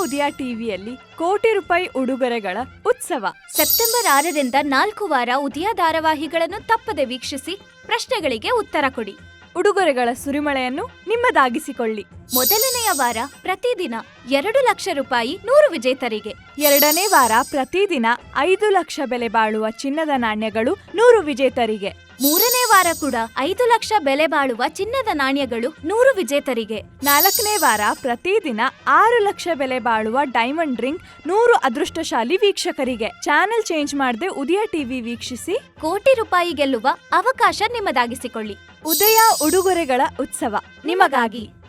ಉದಯ ಟಿವಿಯಲ್ಲಿ ಕೋಟಿ ರೂಪಾಯಿ ಉಡುಗೊರೆಗಳ ಉತ್ಸವ. ಸೆಪ್ಟೆಂಬರ್ ಆರರಿಂದ ನಾಲ್ಕು ವಾರ ಉದಯ ಧಾರಾವಾಹಿಗಳನ್ನು ತಪ್ಪದೆ ವೀಕ್ಷಿಸಿ ಪ್ರಶ್ನೆಗಳಿಗೆ ಉತ್ತರ ಕೊಡಿ. ಉಡುಗೊರೆಗಳ ಸುರಿಮಳೆಯನ್ನು ನಿಮ್ಮದಾಗಿಸಿಕೊಳ್ಳಿ. ಮೊದಲನೆಯ ವಾರ ಪ್ರತಿದಿನ ಎರಡು ಲಕ್ಷ ರೂಪಾಯಿ ನೂರು ವಿಜೇತರಿಗೆ. ಎರಡನೇ ವಾರ ಪ್ರತಿದಿನ ಐದು ಲಕ್ಷ ಬೆಲೆ ಬಾಳುವ ಚಿನ್ನದ ನಾಣ್ಯಗಳು ನೂರು ವಿಜೇತರಿಗೆ. ಮೂರನೇ ವಾರ ಕೂಡ ಐದು ಲಕ್ಷ ಬೆಲೆ ಬಾಳುವ ಚಿನ್ನದ ನಾಣ್ಯಗಳು ನೂರು ವಿಜೇತರಿಗೆ. ನಾಲ್ಕನೇ ವಾರ ಪ್ರತಿದಿನ ಆರು ಲಕ್ಷ ಬೆಲೆ ಬಾಳುವ ಡೈಮಂಡ್ ರಿಂಗ್ ನೂರು ಅದೃಷ್ಟಶಾಲಿ ವೀಕ್ಷಕರಿಗೆ. ಚಾನೆಲ್ ಚೇಂಜ್ ಮಾಡದೆ ಉದಯ ಟಿವಿ ವೀಕ್ಷಿಸಿ. ಕೋಟಿ ರೂಪಾಯಿ ಗೆಲ್ಲುವ ಅವಕಾಶ ನಿಮ್ಮದಾಗಿಸಿಕೊಳ್ಳಿ. ಉದಯ ಉಡುಗೊರೆಗಳ ಉತ್ಸವ. ನಿಮಗಾಗಿ.